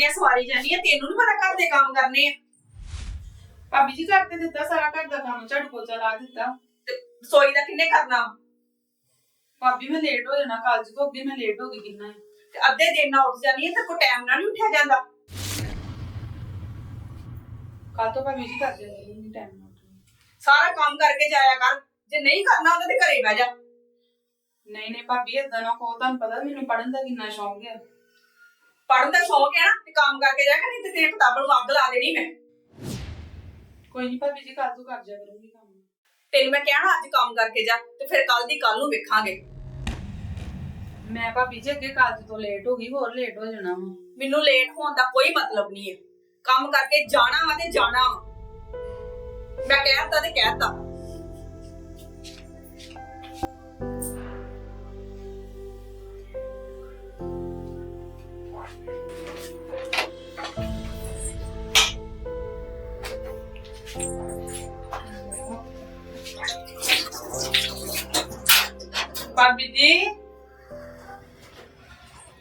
ਜਿਹੀਆਂ ਸਵਾਰੀ ਜਾਂਦੀ ਆ ਤੈਨੂੰ ਨੀ ਪਤਾ ਘਰ ਦੇ ਕੰਮ ਕਰਨੇ ਆ। ਭਾਬੀ ਜੀ ਕਰ ਤੇ ਦਿੱਤਾ ਸਾਰਾ ਘਰ ਦਾ ਕੰਮ ਝਾੜੂ ਪੋਚਾ ਲਾ ਦਿੱਤਾ। ਤੇ ਰਸੋਈ ਦਾ ਕਿੰਨੇ ਕਰਨਾ? ਭਾਬੀ ਮੈਂ ਲੇਟ ਹੋ ਜਾਣਾ ਕਾਲਜ ਤੋਂ ਅੱਗੇ ਮੈਂ ਲੇਟ ਹੋ ਗਈ ਕਿੰਨਾ ਹੈ। ਤੇ ਅੱਧੇ ਦਿਨ ਨਾਲ ਉੱਠ ਜਾਣੀ ਆ ਤੇ ਕੋ ਟਾਈਮ ਨਾਲ ਨਹੀਂ ਉੱਠਿਆ ਜਾਂਦਾ। ਕੱਲ ਤੋਂ ਭਾਬੀ ਜੀ ਕਰ ਜਾਂਦੀ ਨਹੀਂ ਟਾਈਮ ਨਾਲ ਸਾਰਾ ਕੰਮ ਕਰਕੇ ਜਾਇਆ ਕਰ ਜੇ ਨਹੀਂ ਕਰਨਾ ਉਹਦੇ ਤੇ ਘਰੇ ਬਹਿ ਜਾ। ਨਹੀਂ ਨਹੀਂ ਭਾਬੀ ਏਦਾਂ ਨਾ ਕਹੋ ਤੁਹਾਨੂੰ ਪਤਾ ਮੈਨੂੰ ਪੜਨ ਦਾ ਕਿੰਨਾ ਸ਼ੌਂਕ ਹੈ ਪੜਨ ਦਾ ਸ਼ੌਕ ਹੈ ਨਾ ਤੇ ਕੰਮ ਕਰਕੇ ਜਾਇਆ ਕਰ ਨਹੀਂ ਤੇ ਤੇਰੀ ਕਿਤਾਬਾਂ ਨੂੰ ਅੱਗ ਲਾ ਦੇਣੀ ਮੈਂ। ਕੋਈ ਨਹੀਂ ਭਾਬੀ ਜੀ ਕੱਲ ਤੋਂ ਕਰ ਜਾ ਕਰੂੰਗੀ ਕੰਮ। ਤੈਨੂੰ ਮੈਂ ਕਹਿਣਾ ਅੱਜ ਕੰਮ ਕਰਕੇ ਜਾ ਤੇ ਫਿਰ ਕੱਲ ਦੀ ਕੱਲ ਨੂੰ ਵੇਖਾਂਗੇ। ਮੈਂ ਭਾਬੀ ਜੀ ਅੱਗੇ ਕਾਲਜ ਤੋਂ ਲੇਟ ਹੋ ਗਈ ਹੋਰ ਲੇਟ ਹੋ ਜਾਣਾ ਵਾ। ਮੈਨੂੰ ਲੇਟ ਹੋਣ ਦਾ ਕੋਈ ਮਤਲਬ ਨਹੀਂ ਹੈ। ਕੰਮ ਕਰਕੇ ਜਾਣਾ ਵਾ ਤੇ ਜਾਣਾ ਵਾ। ਮੈਂ ਕਹਿਤਾ ਤੇ ਕਹਿਤਾ ਭਾਬੀ ਜੀ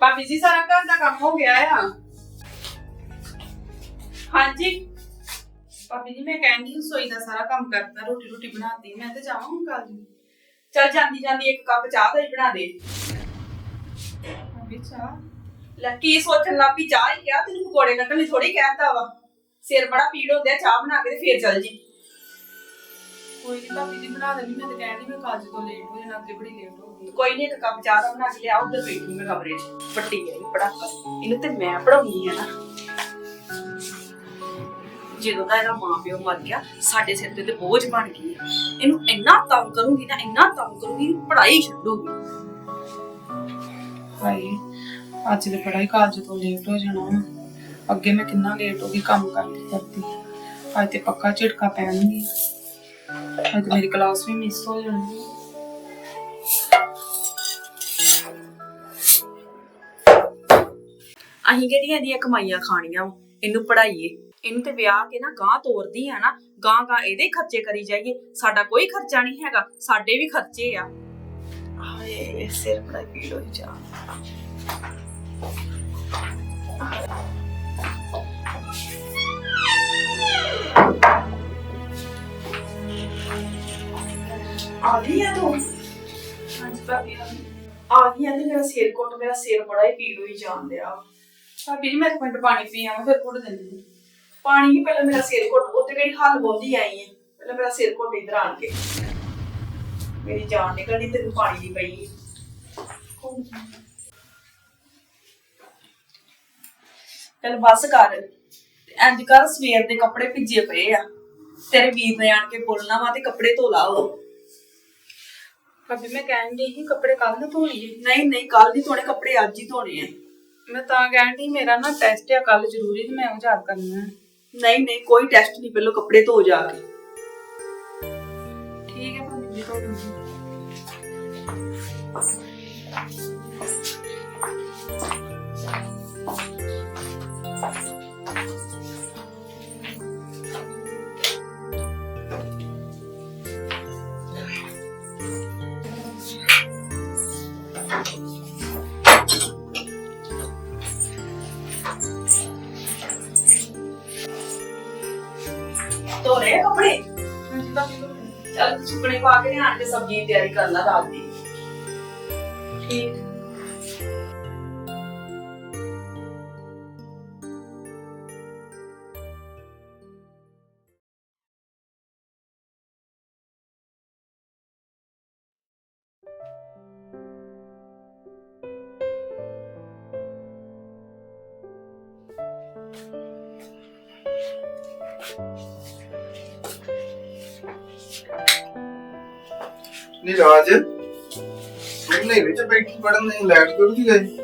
ਭਾਬੀ ਜੀ ਸਾਰਾ ਘਰ ਦਾ ਕੰਮ ਹੋ ਗਿਆ ਆ। ਹਾਂਜੀ। ਭਾਬੀ ਜੀ ਮੈਂ ਕਹਿੰਦੀ ਰਸੋਈ ਦਾ ਸਾਰਾ ਕੰਮ ਕਰਤਾ ਰੋਟੀ ਰੋਟੀ ਬਣਾਤੀ, ਮੈਂ ਤੇ ਜਾਵਾਂ ਹੁਣ ਕੱਲ ਨੂੰ। ਚੱਲ ਜਾਂਦੀ ਜਾਂਦੀ ਇੱਕ ਕੱਪ ਚਾਹ ਦਾ ਹੀ ਬਣਾ ਦੇ। ਭਾਬੀ ਚਾਹ? ਲੈ ਕੀ ਸੋਚਣ ਲੱਗ ਪਈ, ਚਾਹ ਹੀ ਕਿਹਾ, ਤੈਨੂੰ ਪਕੌੜੇ ਕੱਢਣ ਲਈ ਥੋੜੀ ਕਹਿਤਾ ਵਾ। ਸਿਰ ਬੜਾ ਪੀੜ ਹੁੰਦਿਆ, ਚਾਹ ਬਣਾ ਕੇ ਤੇ ਫੇਰ ਚੱਲ ਜੀ। ਕੋਈ ਨਹੀਂ ਭਾਬੀ ਜੀ ਬਣਾ ਦੇਣੀ ਮੈਂ ਤੇ ਕਹਿੰਦੀ ਮੈਂ ਕਾਲਜ ਤੋਂ ਲੇਟ ਹੋ ਜਾਣਾ ਅੱਗੇ ਬੜੀ ਲੇਟ ਹੋ ਗਈ। ਕੋਈ ਨਹੀਂ ਇੱਕ ਕੱਪ ਚਾਹ ਦਾ ਬਣਾ ਕੇ ਲਿਆ ਉਧਰ ਬੈਠੀ ਮੈਂ ਕਮਰੇ 'ਚ। ਪੱਟੀ ਗਈ ਪੜਾਕਾ ਇਹਨੂੰ ਤੇ ਮੈਂ ਪੜਾਉਣੀ ਆ ਨਾ। ਜਦੋਂ ਦਾ ਇਹਦਾ ਮਾਂ ਪਿਓ ਮਰ ਗਿਆ ਸਾਡੇ ਸਿਰ ਤੇ ਤੇ ਬੋਝ ਬਣ ਗਈ ਆ। ਇਹਨੂੰ ਇੰਨਾ ਤੰਗ ਕਰੂੰਗੀ ਨਾ ਇੰਨਾ ਤੰਗ ਕਰੂੰਗੀ ਪੜਾਈ ਛੱਡੂਗੀ। ਭਾਈ ਅੱਜ ਦੇ ਪੜਾਈ ਕਾਲਜ ਤੋਂ ਲੇਟ ਹੋ ਜਾਣਾ ਵਾ। ਅੱਗੇ ਮੈਂ ਕਿੰਨਾ ਲੇਟ ਹੋ ਗਈ ਕੰਮ ਕਰਦੀ ਕਰਦੀ ਅੱਜ ਤੇ ਪੱਕਾ ਝਟਕਾ ਪੈਣਗੇ ਅੱਜ ਤੇ ਮੇਰੀ ਕਲਾਸ ਵੀ ਮਿਸ ਹੋ ਜਾਣੀ ਅਸੀਂ ਕਿਹੜੀਆਂ ਇਹਦੀਆਂ ਕਮਾਈਆਂ ਖਾਣੀਆਂ ਵਾ? ਇਹਨੂੰ ਪੜਾਈਏ ਇਹਨੂੰ ਤੇ ਵਿਆਹ ਕੇ ਨਾ ਗਾਂ ਤੋਰਦੀ ਆ ਨਾ ਗਾਂ ਗਾਂ ਇਹਦੇ ਹੀ ਖਰਚੇ ਕਰੀ ਜਾਈਏ। ਸਾਡਾ ਕੋਈ ਖਰਚਾ ਨਹੀਂ ਹੈਗਾ ਸਾਡੇ ਵੀ ਖਰਚੇ ਆ। ਹਾਏ ਸਿਰ ਬੜਾ ਪੀੜ ਹੋਈ ਜਾ। ਆ ਗਈ ਆ ਤੂੰ? ਹਾਂਜੀ ਭਾਬੀ ਆ ਗਈ। ਆ ਗਈ ਆ ਤੇ ਮੇਰਾ ਸਿਰ ਕੋਟ ਮੇਰਾ ਸਿਰ ਬੜਾ ਹੀ ਪੀੜ ਹੋਈ ਜਾਣ ਡਿਆ ਭਾਬੀ ਜੀ ਮੈਂ ਇੱਕ ਮਿੰਟ ਪਾਣੀ ਪੀ ਆਵਾਂ ਫਿਰ ਕੁੱਟ ਦਿੰਦੀ ਹਾਂ। ਪਾਣੀ ਨਹੀਂ ਪਹਿਲਾਂ ਮੇਰਾ ਸਿਰ ਘੁੱਟ ਉੱਤੇ ਕਿਹੜੀ ਹੱਲ ਬੋਂਦੀ ਆਈ ਹੈ ਪਹਿਲਾਂ ਮੇਰਾ ਸਿਰ ਘੁੱਟ ਇਧਰ ਆਣ ਕੇ। ਮੇਰੀ ਜਾਨ ਨਿਕਲਣੀ ਤੈਨੂੰ ਪਾਣੀ ਦੀ ਪਈ। ਚੱਲ ਬਸ ਕਰ। ਇੰਜ ਕਰ ਸਵੇਰ ਦੇ ਕੱਪੜੇ ਭਿੱਜੇ ਪਏ ਆ। ਤੇਰੇ ਵੀਰ ਨੇ ਆਣ ਕੇ ਬੋਲਣਾ ਵਾ ਤੇ ਕੱਪੜੇ ਧੋ ਲਾ ਉਹ। ਭਾਬੀ ਮੈਂ ਕਹਿਣ ਦੀ ਸੀ ਕੱਪੜੇ ਕੱਲ ਨੂੰ ਧੋ ਲਈਏ ਨਹੀਂ ਨਹੀਂ ਕੱਲ ਨਹੀਂ ਧੋਣੇ ਕੱਪੜੇ ਅੱਜ ਹੀ ਧੋਣੇ ਆ। ਮੈਂ ਤਾਂ ਕਹਿਣ ਦੀ ਮੇਰਾ ਨਾ ਟੈਸਟ ਆ ਕੱਲ ਜ਼ਰੂਰੀ ਤੇ ਮੈਂ ਉਹ ਯਾਦ ਕਰਨਾ ਹੈ। ਨਹੀਂ ਨਹੀਂ ਕੋਈ ਟੈਸਟ ਨਹੀਂ ਪਹਿਲਾਂ ਕੱਪੜੇ ਧੋ ਜਾ ਕੇ। ਠੀਕ ਹੈ ਭਾਬੀ ਜੀ ਧੋ ਦੂੰਗੀ ਚੱਲ ਸੁੱਕਣੇ ਪਾ ਕੇ ਆਣ ਕੇ ਸਬਜ਼ੀ ਦੀ ਤਿਆਰੀ ਕਰ ਲਾ ਰਾਤ ਦੀ। ਠੀਕ। ਨਹੀਂ ਰਾਜ ਵਿੱਚ ਬੈਠੀ ਪੜਨ ਨਹੀਂ ਲੈਟ ਕਿਉਂ ਨਹੀਂ ਗਈ?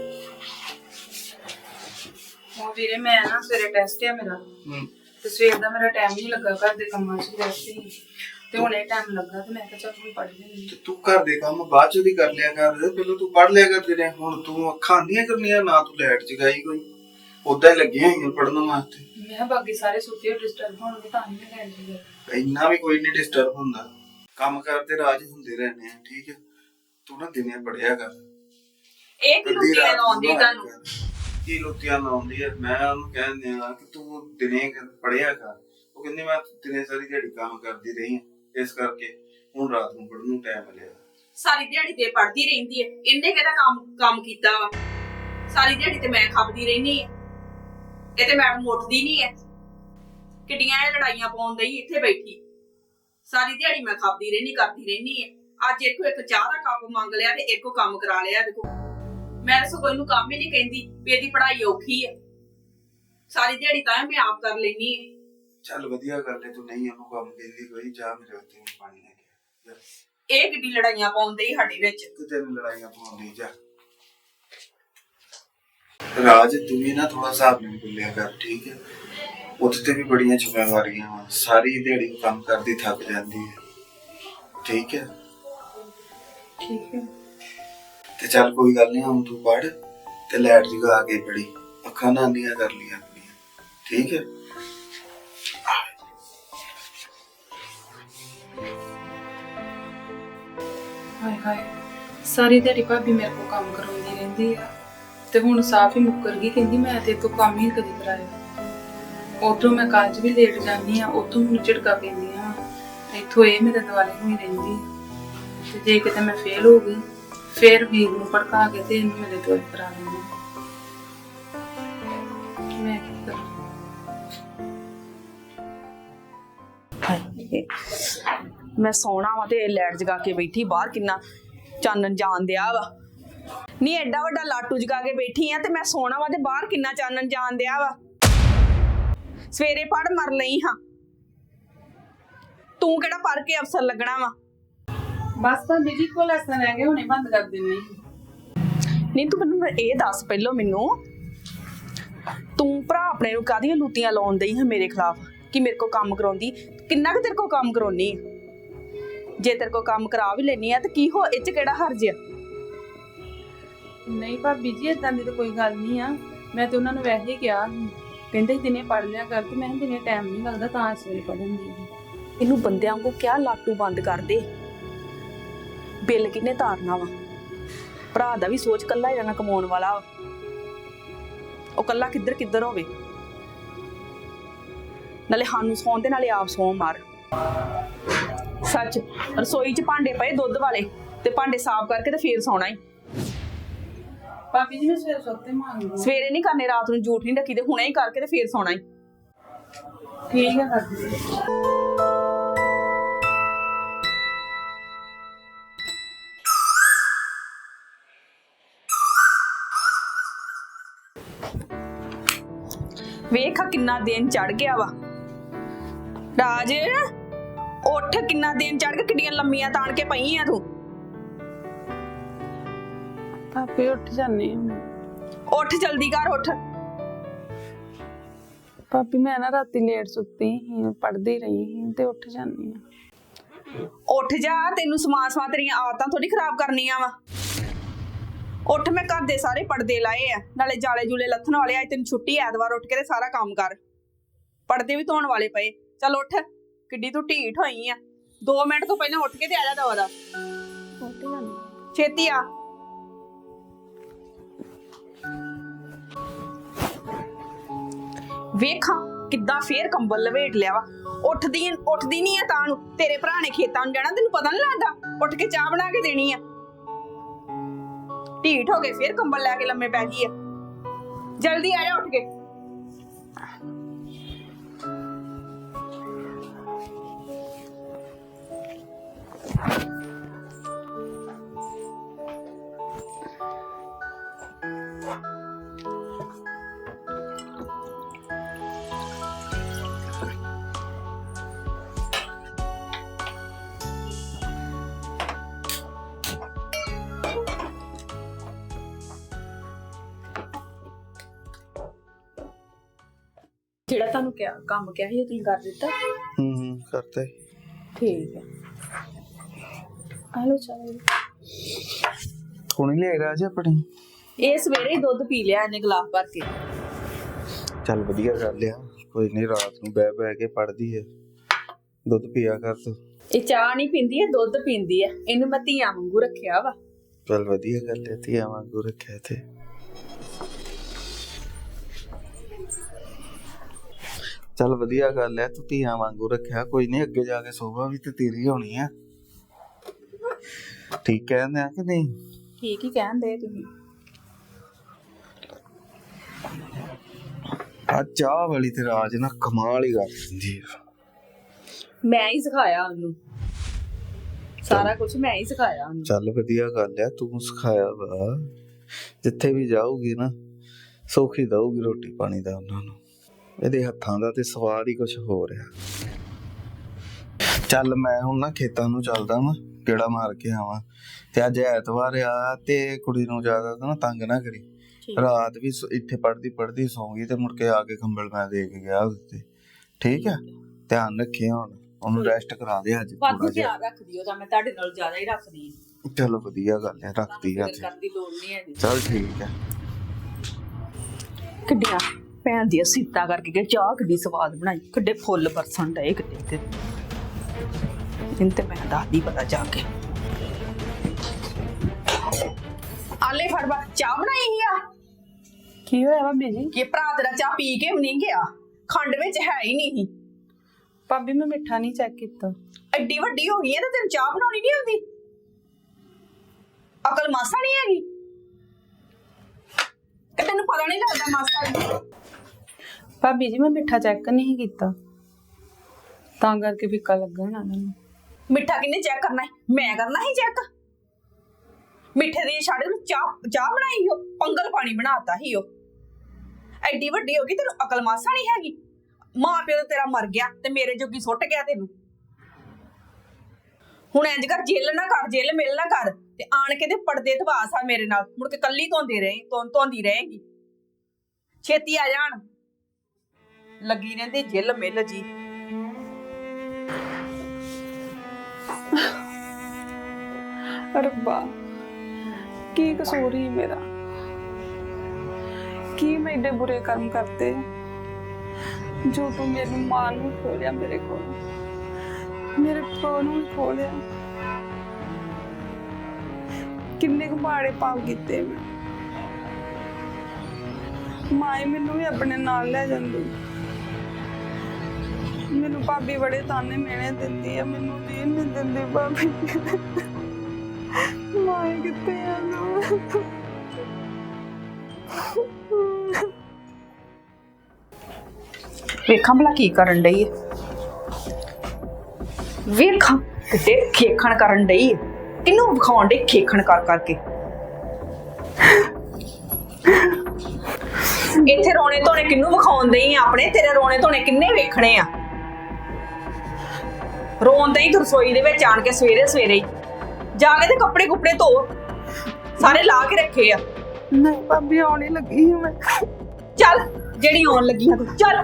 ਉਹ ਵੀਰੇ ਮੈਂ ਨਾ ਸਵੇਰੇ ਟੈਸਟ ਆ ਮੇਰਾ। ਹੂੰ। ਤੇ ਸਵੇਰ ਦਾ ਮੇਰਾ ਟਾਈਮ ਨਹੀਂ ਲੱਗਾ ਘਰ ਦੇ ਕੰਮਾਂ 'ਚ ਵੈਸੇ ਹੀ। ਤੇ ਹੁਣ ਇਹ ਟਾਈਮ ਲੱਗਾ ਤੇ ਮੈਂ ਕਿਹਾ ਚੱਲ ਹੁਣ ਪੜ੍ਹ ਲੈਂਦੀ ਤੇ ਤੂੰ ਘਰ ਦੇ ਕੰਮ ਬਾਅਦ ਚ ਦੀ ਕਰ ਲਿਆ ਕਰ। ਪਹਿਲਾਂ ਤੂੰ ਪੜ ਲਿਆ ਕਰ ਜਿਹੜੇ ਹੁਣ ਤੂੰ ਅੱਖਾਂ ਆਂਦੀਆਂ ਕਰਨੀਆਂ ਨਾ ਤੂੰ ਲੈਟ ਚ ਗਈ ਕੋਈ। ਉਦਾਂ ਹੀ ਲੱਗੀਆਂ ਹੋਈਆਂ ਪੜਨ ਵਾਸਤੇ। ਮੈਂ ਕਿਹਾ ਬਾਕੀ ਸਾਰੇ ਸੁੱਤੇ ਹੋ ਡਿਸਟਰਬ ਹੋਣਗੇ ਤਾਂ ਨਹੀਂ ਮੈਂ ਇੰਨਾ ਵੀ ਕੋਈ ਨਹੀਂ ਡਿਸਟਰਬ ਹੁੰਦਾ। ਕੰਮ ਕਰਦੇ ਰਾਜ ਹੁੰਦੇ ਰਹਿੰਦੇ ਆ ਠੀਕ ਹੈ ਤੂੰ ਨਾ ਦਿਨੇ ਪੜਿਆ ਕਰ। ਇਹ ਕਿ ਅੱਧੀ ਰੁੱਟੀ ਰਾਤ ਨੂੰ ਤੁਹਾਨੂੰ? ਪੜ੍ਹਾਇਆ ਕਰ। ਕੀ ਲੁੱਟੀਆਂ ਲਾਉਂਦੀ ਹੈ ਮੈਂ ਉਹਨੂੰ ਕਹਿੰਦੇ ਆ ਕਿ ਤੂੰ ਦਿਨੇ ਪੜਿਆ ਕਰ। ਉਹ ਕਹਿੰਦੀ ਮੈਂ ਦਿਨੇ ਸਾਰੀ ਦਿਹਾੜੀ ਕੰਮ ਕਰਦੀ ਰਹੀ ਹਾਂ ਇਸ ਕਰਕੇ ਹੁਣ ਰਾਤ ਨੂੰ ਪੜਨ ਨੂੰ ਟਾਈਮ ਮਿਲਿਆ। ਸਾਰੀ ਦਿਹਾੜੀ ਤੇ ਪੜਦੀ ਰਹਿੰਦੀ ਹੈ ਇਹਨੇ ਕਿਹੜਾ ਕੰਮ ਕੰਮ ਕੀਤਾ ਵਾ। ਸਾਰੀ ਦਿਹਾੜੀ ਤੇ ਮੈਂ ਖਾਪਦੀ ਰਹਿੰਦੀ ਹੈ ਇਹ ਤੇ ਮੈਡਮ ਉੱਠਦੀ ਨਹੀਂ ਹੈ ਕਿੱਡੀਆਂ ਇਹ ਲੜਾਈਆਂ ਪਾਉਣ ਦਈ ਇੱਥੇ ਬੈਠੀ। ਸਾਰੀ ਦਿਹਾੜੀ ਮੈਂ ਖਾਪਦੀ ਰਹਿੰਦੀ ਕਰਦੀ ਰਹਿੰਦੀ ਹੈ। ਅੱਜ ਇੱਕੋ ਇੱਕ ਚਾਹ ਦਾ ਕੱਪ ਮੰਗ ਲਿਆ ਤੇ ਇੱਕੋ ਕੰਮ ਕਰਾ ਲਿਆ ਦੇਖੋ ਮੈਂ ਤਾਂ ਸਗੋਂ ਇਹਨੂੰ ਕੰਮ ਹੀ ਨਹੀਂ ਕਹਿੰਦੀ ਵੀ ਇਹਦੀ ਪੜ੍ਹਾਈ ਔਖੀ ਹੈ ਸਾਰੀ ਦਿਹਾੜੀ ਤਾਂ ਮੈਂ ਆਪ ਕਰ ਲੈਣੀ ਹੈ। ਚੱਲ ਵਧੀਆ ਗੱਲ ਹੈ ਤੂੰ ਨਹੀਂ ਉਹਨੂੰ ਕੰਮ ਕਹਿੰਦੀ ਕੋਈ ਜਾ ਮੇਰੇ ਉੱਤੇ ਪਾਣੀ ਲੈ ਕੇ ਆ। ਜਾ। ਇਹ ਕਿੱਡੀ ਲੜਾਈਆਂ ਪਾਉਣ ਦਈ ਸਾਡੇ ਵਿੱਚ। ਕਿਤੇ ਨੂੰ ਲੜਾਈਆਂ ਪਾਉਂਦੀ ਜਾ। ਰਾਜ ਤੂੰ ਵੀ ਨਾ ਥੋੜਾ ਹਿਸਾਬ ਨਾਲ ਬੋਲਿਆ ਕਰ ਠੀਕ ਹੈ? ਉੱਥੇ ਤੇ ਵੀ ਬੜੀਆਂ ਜ਼ਿੰਮੇਵਾਰੀਆਂ ਵਾ। ਸਾਰੀ ਦਿਹਾੜੀ ਉਹ ਕੰਮ ਕਰਦੀ ਥੱਕ ਜਾਂਦੀ ਹੈ। ਠੀਕ ਹੈ? ਠੀਕ ਹੈ। ਤੇ ਚੱਲ ਕੋਈ ਗੱਲ ਨਹੀਂ ਹੁਣ ਤੂੰ ਪੜ ਤੇ ਲੈਟ ਜਗਾ ਕੇ ਪੜੀ ਅੱਖਾਂ ਨਾਂਦੀਆਂ ਕਰ ਲੀਆਂ ਆਪਣੀਆਂ। ਠੀਕ ਹੈ? ਹਾਏ ਹਾਏ ਸਾਰੀ ਦਿਹਾੜੀ ਭਾਬੀ ਮੇਰੇ ਕੋਲ ਕੰਮ ਕਰਾਉਂਦੀ ਰਹਿੰਦੀ ਆ। ਤੇ ਹੁਣ ਸਾਫ਼ ਹੀ ਮੁੱਕਰ ਗਈ ਕਹਿੰਦੀ ਮੈਂ ਤੇ ਤੋਂ ਕੰਮ ਹੀ ਕਦੀ ਕਰਾਇਆ। ਉਧਰੋਂ ਮੈਂ ਕਾਲਜ ਵੀ ਲੇਟ ਜਾਂਦੀ ਆ ਉਤੋਂ ਮੈਨੂੰ ਝਿੜਕਾ ਪੈਂਦੀ ਆ ਇੱਥੋਂ ਇਹ ਮੇਰੇ ਦੁਆਲੇ ਹੋਈ ਰਹਿੰਦੀ। ਆ ਤੇ ਜੇ ਕਿਤੇ ਮੈਂ ਫੇਲ ਹੋ ਗਈ, ਫੇਰ ਵੀਰ ਨੂੰ ਭੜਕਾ ਕੇ ਤੇ ਇਹਨੂੰ ਮੇਰੇ ਤੋਂ ਕਰਾ ਲੈਂਦੀ ਮੈਂ ਕੀ ਕਰਾਂ? ਹਾਏ। ਮੈਂ ਸੌਣਾ ਵਾ ਤੇ ਲੈਟ ਜਗਾ ਕੇ ਬੈਠੀ, ਬਾਹਰ ਕਿੰਨਾ ਚਾਨਣ ਜਾਣ ਦਿਆ ਵਾ। ਨਹੀਂ ਐਡਾ ਵੱਡਾ ਲਾਟੂ ਜਗਾ ਕੇ ਬੈਠੀ ਆ ਤੇ ਮੈਂ ਸੌਣਾ ਵਾ ਤੇ ਬਾਹਰ ਕਿੰਨਾ ਚਾਨਣ ਜਾਣ ਦਿਆ ਵਾ। ਸਵੇਰੇ ਪੜ ਮਰ ਲਈ ਹਾਂ। ਤੂੰ ਕਿਹੜਾ ਪੜ ਕੇ ਅਫਸਰ ਲੱਗਣਾ ਵਾ? ਬਸ ਤਾਂ ਬੀਜੀ ਕੋਲ ਲੈਸਨ ਰਹਿ ਗਏ ਹੁਣੇ ਬੰਦ ਕਰ ਦਿੰਦੇ ਨਹੀਂ ਤੂੰ ਮੈਨੂੰ ਇਹ ਦੱਸ ਪਹਿਲਾਂ ਮੈਨੂੰ ਤੂੰ ਭਰਾ ਆਪਣੇ ਨੂੰ ਕਾਹਦੀਆਂ ਲੂਤੀਆਂ ਲਾਉਣ ਦਈ ਹੈ ਮੇਰੇ ਖਿਲਾਫ? ਕਿ ਮੇਰੇ ਕੋ ਕੰਮ ਕਰਾਉਂਦੀ? ਕਿੰਨਾ ਕੁ ਤੇਰੇ ਕੋ ਕੰਮ ਕਰਾਉਣੀ? ਜੇ ਤੇਰੇ ਕੋ ਕੰਮ ਕਰਾ ਵੀ ਲੈਣੀ ਆ ਤੇ ਕੀ ਹੋ ਇਹ ਚ ਕਿਹੜਾ ਹਰਜ ਆ? ਨਹੀਂ ਭਾਬੀ ਜੀ ਇਦਾਂ ਦੀ ਤਾਂ ਕੋਈ ਗੱਲ ਨਹੀਂ ਆ। ਮੈਂ ਤੇ ਉਹਨਾਂ ਨੂੰ ਵੈਸੇ ਹੀ ਕਿਹਾ ਸੀ। ਕਹਿੰਦੇ ਦਿਨੇ ਪੜ ਲਿਆ ਕਰ ਤੇ ਮੈਂ ਕਿਹਾ ਦਿਨੇ ਟਾਈਮ ਨਹੀਂ ਲੱਗਦਾ, ਤਾਂ ਇਸ ਵੇਲੇ ਪੜਨ ਦੀ ਇਹਨੂੰ ਬੰਦਿਆਂ ਕੋ ਕਿਆ ਲਾਟੂ ਬੰਦ ਕਰ ਦੇ ਬਿੱਲ ਕਿੰਨੇ ਤਾਰਨਾ ਵਾ? ਭਰਾ ਦਾ ਵੀ ਸੋਚ ਕੱਲਾ ਹੀ ਰਹਿਣਾ ਕਮਾਉਣ ਵਾਲਾ ਵਾ। ਉਹ ਕੱਲਾ ਕਿੱਧਰ ਕਿੱਧਰ ਹੋਵੇ? ਨਾਲੇ ਸਾਨੂੰ ਸੌਣ ਤੇ ਨਾਲੇ ਆਪ ਸੌਂ ਮਾਰ। ਸੱਚ, ਰਸੋਈ 'ਚ ਭਾਂਡੇ ਪਏ ਦੁੱਧ ਵਾਲੇ ਤੇ ਭਾਂਡੇ ਸਾਫ਼ ਕਰਕੇ ਤੇ ਫੇਰ ਸੌਣਾ ਈ। ਭਾਬੀ ਜੀ ਮੈਂ ਸਵੇਰੇ ਸੁੱਤੇ ਮੰਗਦੀ ਸਵੇਰੇ ਨਹੀਂ ਕਰਨੇ ਰਾਤ ਨੂੰ ਝੂਠ ਨਹੀਂ ਰੱਖੀ ਤੇ ਹੁਣੇ ਹੀ ਕਰਕੇ ਤੇ ਫੇਰ ਸੌਣਾ ਹੀ। ਠੀਕ ਹੈ ਕਰਦੀ ਵੇਖ ਆਹ ਕਿੰਨਾ ਦਿਨ ਚੜ ਗਿਆ ਵਾ। ਰਾਜ ਉੱਠ ਕਿੰਨਾ ਦਿਨ ਚੜ ਗਿਆ ਕਿੱਡੀਆਂ ਲੰਮੀਆਂ ਤਾਣ ਕੇ ਪਈ ਆ ਤੂੰ। ਭਾਬੀ ਉੱਠ ਜਾਂਦੀ ਉੱਠ ਜਲਦੀ ਕਰ ਉੱਠ ਭਾਬੀ ਮੈਂ ਨਾ ਰਾਤੀ ਲੇਟ ਸੁੱਤੀ ਸੀ ਪੜਦੀ ਰਹੀ ਸੀ ਤੇ ਉੱਠ ਜਾਂਦੀ ਆ ਉੱਠ ਜਾ ਤੈਨੂੰ ਸਮਾਂ ਸਮਾਂ ਤੇਰੀਆਂ ਆਦਤਾਂ ਥੋੜੀ ਖਰਾਬ ਕਰਨੀਆਂ ਵਾ ਉੱਠ ਮੈਂ ਘਰ ਦੇ ਸਾਰੇ ਪਰਦੇ ਲਾਏ ਆ ਨਾਲੇ ਜਾਲੇ ਜੂਲੇ ਲੱਥਣ ਵਾਲੇ ਆ ਅੱਜ ਤੈਨੂੰ ਛੁੱਟੀ ਐ, ਐਤਵਾਰ ਉੱਠ ਕੇ ਤੇ ਸਾਰਾ ਕੰਮ ਕਰ ਪਰਦੇ ਵੀ ਧੋਣ ਵਾਲੇ ਪਏ ਚੱਲ ਉੱਠ ਕਿੱਡੀ ਤੂੰ ਢੀਠ ਹੋਈ ਆ 2 ਮਿੰਟ ਤੋਂ ਪਹਿਲਾਂ ਉੱਠ ਕੇ ਤੇ ਆ ਜਾ ਦਵਾ ਦਾ ਉੱਠ ਜਾਂਦੀ ਛੇਤੀ ਆ ਵੇਖਾਂ ਕਿੱਦਾਂ ਫੇਰ ਕੰਬਲ ਲਵੇਟ ਲਿਆ ਵਾ। ਉੱਠਦੀ ਉੱਠਦੀ ਨਹੀਂ ਆ ਤਾਂ ਨੂੰ। ਤੇਰੇ ਭਰਾ ਨੇ ਖੇਤਾਂ ਨੂੰ ਜਾਣਾ, ਤੈਨੂੰ ਪਤਾ ਨਹੀਂ ਲੱਗਦਾ। ਉੱਠ ਕੇ ਚਾਹ ਬਣਾ ਕੇ ਦੇਣੀ ਆ। ਢੀਠ ਹੋ ਗਏ, ਫੇਰ ਕੰਬਲ ਲੈ ਕੇ ਲੰਮੇ ਪੈ ਗਈ ਆ। ਜਲਦੀ ਆ ਜਾ ਉੱਠ ਕੇ। ਜਿਹੜਾ ਤੁਹਾਨੂੰ ਕਿਹਾ ਕੰਮ ਕਿਹਾ ਸੀ ਉਹ ਤੁਸੀਂ ਕਰ ਦਿੱਤਾ। ਹੂੰ ਹੂੰ ਕਰਤਾ ਠੀਕ ਹੈ। ਆਲੋ ਚਾਹ। ਹੁਣੇ ਲੈ ਰਾਜ ਆਪਣੀ? ਇਹ ਸਵੇਰੇ ਹੀ ਦੁੱਧ ਪੀ ਲਿਆ ਇਹਨੇ ਗਲਾਸ ਭਰ ਕੇ। ਚੱਲ ਵਧੀਆ ਕਰ ਲਿਆ ਕੋਈ ਨਹੀਂ ਰਾਤ ਨੂੰ ਬਹਿ ਬਹਿ ਕੇ ਪੜਦੀ ਹੈ ਦੁੱਧ ਪੀਆ ਕਰ ਤੂੰ। ਇਹ ਚਾਹ ਨਹੀਂ ਪੀਂਦੀ ਹੈ ਦੁੱਧ ਪੀਂਦੀ ਹੈ ਇਹਨੂੰ ਮੈਂ ਧੀਆਂ ਵਾਂਗੂ ਰੱਖਿਆ ਵਾ। ਚੱਲ ਵਧੀਆ ਗੱਲ ਹੈ ਧੀਆ ਵਾਂਗੂ ਰੱਖਿਆ ਤੇ। ਚੱਲ ਵਧੀਆ ਗੱਲ ਹੈ ਤੂੰ ਧੀਆਂ ਵਾਂਗੂ ਰੱਖਿਆ ਕੋਈ ਨਹੀਂ ਅੱਗੇ ਜਾ ਕੇ ਸੋਭਾ ਵੀ ਤੇ ਤੇਰੀ ਹੋਣੀ ਆ ਠੀਕ ਕਹਿੰਦੇ ਆ ਕਿ ਨਹੀਂ? ਠੀਕ ਹੀ ਕਹਿੰਦੇ ਤੁਸੀਂ। ਆ ਚਾਹ ਵਾਲੀ ਤੇ ਰਾਜ ਨਾ ਕਮਾਲ ਹੀ ਕਰ ਦਿੰਦੀ ਆ। ਮੈਂ ਹੀ ਸਿਖਾਇਆ ਉਹਨੂੰ। ਸਾਰਾ ਕੁਝ ਮੈਂ ਹੀ ਸਿਖਾਇਆ ਉਹਨੂੰ। ਚੱਲ ਵਧੀਆ ਗੱਲ ਆ ਤੂੰ ਸਿਖਾਇਆ ਵਾ। ਜਿੱਥੇ ਵੀ ਜਾਊਗੀ ਨਾ ਸੌਖੀ ਦਊਗੀ ਰੋਟੀ ਪਾਣੀ ਦਾ ਉਹਨਾਂ ਨੂੰ। ਇਹਦੇ ਹੱਥਾਂ ਦਾ ਤੇ ਸਵਾਦ ਹੀ ਕੁਝ ਹੋ ਰਿਹਾ ਚੱਲ ਮੈਂ ਹੁਣ ਨਾ ਖੇਤਾਂ ਨੂੰ ਚੱਲਦਾ ਵਾਂ ਕਿਹੜਾ ਮਾਰ ਕੇ ਆਵਾਂ। ਤੇ ਅੱਜ ਐਤਵਾਰ ਆ ਤੇ ਕੁੜੀ ਨੂੰ ਜ਼ਿਆਦਾ ਨਾ ਤੰਗ ਨਾ ਕਰੀ। ਰਾਤ ਵੀ ਇੱਥੇ ਪੜਦੀ ਪੜਦੀ ਸੌਂਗੀ ਤੇ ਮੁੜ ਕੇ ਆ ਕੇ ਕੰਬਲ ਮੈਂ ਦੇ ਕੇ ਗਿਆ ਉਹਦੇ ਤੇ। ਠੀਕ ਹੈ ਧਿਆਨ ਰੱਖੀ ਹੁਣ ਉਹਨੂੰ ਰੈਸਟ ਕਰਾ ਦੇ ਅੱਜ ਵਾਧੂ। ਧਿਆਨ ਰੱਖਦੀ ਉਹ ਤਾਂ ਮੈਂ ਤੁਹਾਡੇ ਨਾਲ ਜ਼ਿਆਦਾ ਹੀ ਰੱਖਦੀ ਹਾਂ। ਚਲੋ ਵਧੀਆ ਗੱਲ ਹੈ ਰੱਖਦੀ ਆ ਕਰਨ ਦੀ ਲੋੜ ਨਹੀਂ ਹੈਗੀ। ਚਲ ਠੀਕ ਹੈ ਕਿੱਡੀਆਂ? ਭੈਣ ਦੀਆਂ ਸੀਤਾਂ ਕਰਕੇ ਕਿ ਚਾਹ ਕਿੱਡੀ ਸਵਾਦ ਬਣਾਈ ਕਿੱਡੇ ਫੁੱਲ ਬਰਸਣ ਡਏ ਕਿੱਡੇ ਤੇ। ਇਹਨੂੰ ਤੇ ਮੈਂ ਦੱਸਦੀ ਪਤਾ ਜਾ ਕੇ। ਆਲੇ ਫੜ ਬਾ ਚਾਹ ਬਣਾਈ ਹੀ ਆ? ਕੀ ਹੋਇਆ ਭਾਬੀ ਜੀ? ਕਿ ਭਰਾ ਤੇਰਾ ਚਾਹ ਪੀ ਕੇ ਵੀ ਨਹੀਂ ਗਿਆ? ਖੰਡ ਵਿੱਚ ਹੈ ਹੀ ਨਹੀਂ ਸੀ। ਭਾਬੀ ਮੈਂ ਮਿੱਠਾ ਨਹੀਂ ਚੈੱਕ ਕੀਤਾ। ਐਡੀ ਵੱਡੀ ਹੋ ਗਈ ਹੈ ਤੇ ਤੈਨੂੰ ਚਾਹ ਬਣਾਉਣੀ ਨਹੀਂ ਆਉਂਦੀ? ਅਕਲ ਮਾਸਾ ਨਹੀਂ ਹੈਗੀ? ਕਿ ਤੈਨੂੰ ਪਤਾ ਨਹੀਂ ਲੱਗਦਾ ਮਾਸਾ ਦੀ ਭਾਬੀ ਜੀ, ਮੈਂ ਮਿੱਠਾ ਚੈੱਕ ਨਹੀਂ ਕੀਤਾ। ਤਾਂ ਕਰਕੇ ਫਿੱਕਾ ਲੱਗਾ ਨਾ ਮੈਨੂੰ ਮਿੱਠਾ ਕਿੰਨੇ ਚੈੱਕ ਕਰਨਾ ਹੈ? ਮੈਂ ਕਰਨਾ ਹੀ ਚੈੱਕ ਮਿੱਠੇ ਦੀ ਛੱਡ ਨੂੰ ਚਾਹ ਚਾਹ ਬਣਾਈ ਹੋ ਪੰਗਲ ਪਾਣੀ ਬਣਾਤਾ ਹੀ ਉਹ ਐਡੀ ਵੱਡੀ ਹੋ ਗਈ, ਤੈਨੂੰ ਅਕਲ ਮਾਸਾ ਨਹੀਂ ਹੈਗੀ? ਮਾਂ ਪਿਓ ਤਾਂ ਤੇਰਾ ਮਰ ਗਿਆ ਤੇ ਮੇਰੇ ਜੋਗੀ ਸੁੱਟ ਗਿਆ ਤੈਨੂੰ। ਹੁਣ ਇੰਜ ਕਰ ਜੇਲ ਨਾ ਕਰ ਜੇਲ ਮਿਲ ਨਾ ਕਰ ਤੇ ਆਣ ਕੇ ਤੇ ਪਰਦੇ ਧਵਾਸ ਆ ਮੇਰੇ ਨਾਲ। ਮੁੜ ਕੇ ਕੱਲੀ ਧੋਂਦੀ ਰਹੇ ਧੋਂਦੀ ਰਹੇਗੀ। ਛੇਤੀ ਆ ਜਾਣ। ਲੱਗੀ ਰਹਿੰਦੀ ਜੇਲ ਮਿਲ ਜੀ। ਰੱਬਾ, ਕੀ ਕਸੂਰ ਹੀ ਮੇਰਾ? ਕੀ ਮੈਂ ਏਡੇ ਬੁਰੇ ਕਰਮ ਕਰਤੇ? ਜੋ ਤੂੰ ਮੇਰੀ ਮਾਂ ਨੂੰ ਖੋਲਿਆ ਮੇਰੇ ਕੋਲ, ਮੇਰੇ ਪਿਓ ਨੂੰ ਵੀ ਖੋਲਿਆ। ਕਿੰਨੇ ਕੁ ਮਾੜੇ ਪਾਪ ਕੀਤੇ ਮੈਂ। ਮਾਂ ਹੀ ਮੈਨੂੰ ਵੀ ਆਪਣੇ ਨਾਲ ਲੈ ਜਾਂਦੀ। ਮੈਨੂੰ ਭਾਬੀ ਬੜੇ ਤਾਨੇ ਮਿਹਣੇ ਦਿੰਦੀ ਆ, ਮੈਨੂੰ ਜੀਣ ਨਹੀਂ ਦਿੰਦੀ ਭਾਬੀ। ਮਾਂ ਕਿੱਥੇ ਆ ਨਾ ਵੇਖਾਂ ਭਲਾ ਕੀ ਕਰਨ ਡਈ ਹੈ ਵੇਖਾਂ ਕਿਤੇ ਖੇਖਣ ਕਰਨ ਡਈ ਹੈ ਇਹਨੂੰ ਵਿਖਾਉਣ ਡਈ ਖੇਖਣ ਕਰ ਕਰਕੇ? ਇੱਥੇ ਰੋਣੇ ਧੋਣੇ ਕਿੰਨੂੰ ਵਿਖਾਉਣ ਡਈ ਆ ਆਪਣੇ? ਤੇਰੇ ਰੋਣੇ ਧੋਣੇ ਕਿੰਨੇ ਵੇਖਣੇ ਆ? ਰੋਣ ਹੀ ਰਸੋਈ ਦੇ ਵਿੱਚ ਆਣ ਕੇ ਸਵੇਰੇ ਸਵੇਰੇ ਹੀ। ਜਾ ਕੇ ਤੇ ਕੱਪੜੇ ਕੁਪੜੇ ਧੋ। ਸਾਰੇ ਲਾ ਕੇ ਰੱਖੇ ਆ। ਨਹੀਂ ਭਾਬੀ ਆਉਣੀ ਲੱਗੀ ਸੀ ਮੈਂ। ਚੱਲ ਜਿਹੜੀ ਆਉਣ ਲੱਗੀ ਆ ਤੂੰ ਚੱਲ।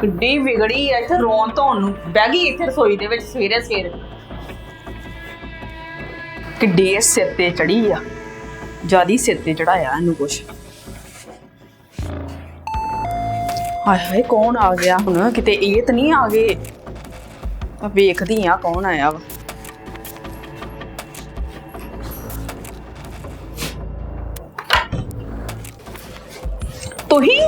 ਕਿੱਡੀ ਵਿਗੜੀ ਐ ਇੱਥੇ ਰੋਣ ਧੋਣ ਨੂੰ। ਬਹਿ ਗਈ ਇੱਥੇ ਰਸੋਈ ਦੇ ਵਿੱਚ ਸਵੇਰੇ ਸਵੇਰ। ਕਿੱਡੀ ਇਹ ਸਿਰ ਤੇ ਚੜੀ ਆ। ਜਿਆਦੀ ਸਿਰ ਤੇ ਚੜਾਇਆ ਇਹਨੂੰ ਕੁਛ। ਹਾਏ ਹਾਏ ਕੌਣ ਆ ਗਿਆ? ਹੁਣ ਕਿਤੇ ਇਹ ਤਾਂ ਨਹੀਂ ਆ ਗਏ। ਮੈਂ ਵੇਖਦੀ ਆ ਕੌਣ ਆਇਆ ਵਾ। ਤੁਸੀਂ